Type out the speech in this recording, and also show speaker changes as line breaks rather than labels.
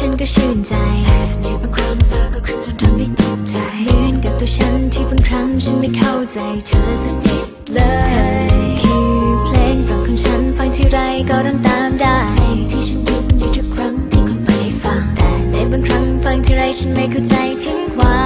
ฉันก็ชื่นใจ ในบางครั้งฟ้าก็ขึ้นจนทำให้ตกใจเหมือนกับตัวฉันที่บางครั้งฉันไม่เข้าใจเธอสักนิดเลยคือเพลงโปรดของฉันฟังที่ไรก็ร้องตามได้ ที่ฉันยิ้มในทุกครั้งที่คนไม่ได้ฟัง แต่ในบางครั้งฟังที่ไรฉันไม่เข้าใจถึงความ